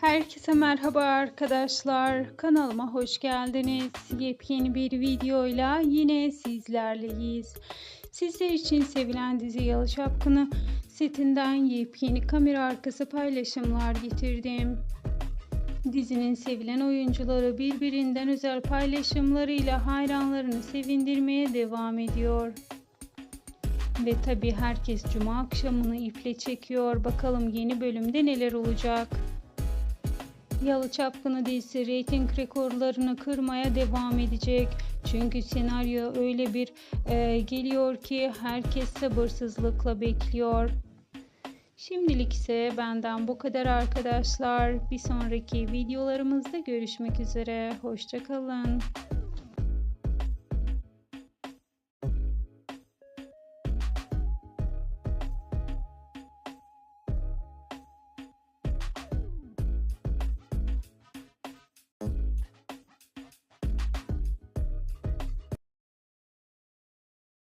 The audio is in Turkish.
Herkese merhaba arkadaşlar. Kanalıma hoş geldiniz. Yepyeni bir videoyla yine sizlerleyiz. Sizler için sevilen dizi Yalı Çapkını setinden yepyeni kamera arkası paylaşımlar getirdim. Dizinin sevilen oyuncuları birbirinden özel paylaşımlarıyla hayranlarını sevindirmeye devam ediyor. Ve tabi herkes cuma akşamını iple çekiyor. Bakalım yeni bölümde neler olacak. Yalı Çapkını dizisi reyting rekorlarını kırmaya devam edecek. Çünkü senaryo öyle bir e, geliyor ki herkes sabırsızlıkla bekliyor. Şimdilik ise benden bu kadar arkadaşlar. Bir sonraki videolarımızda görüşmek üzere. Hoşçakalın.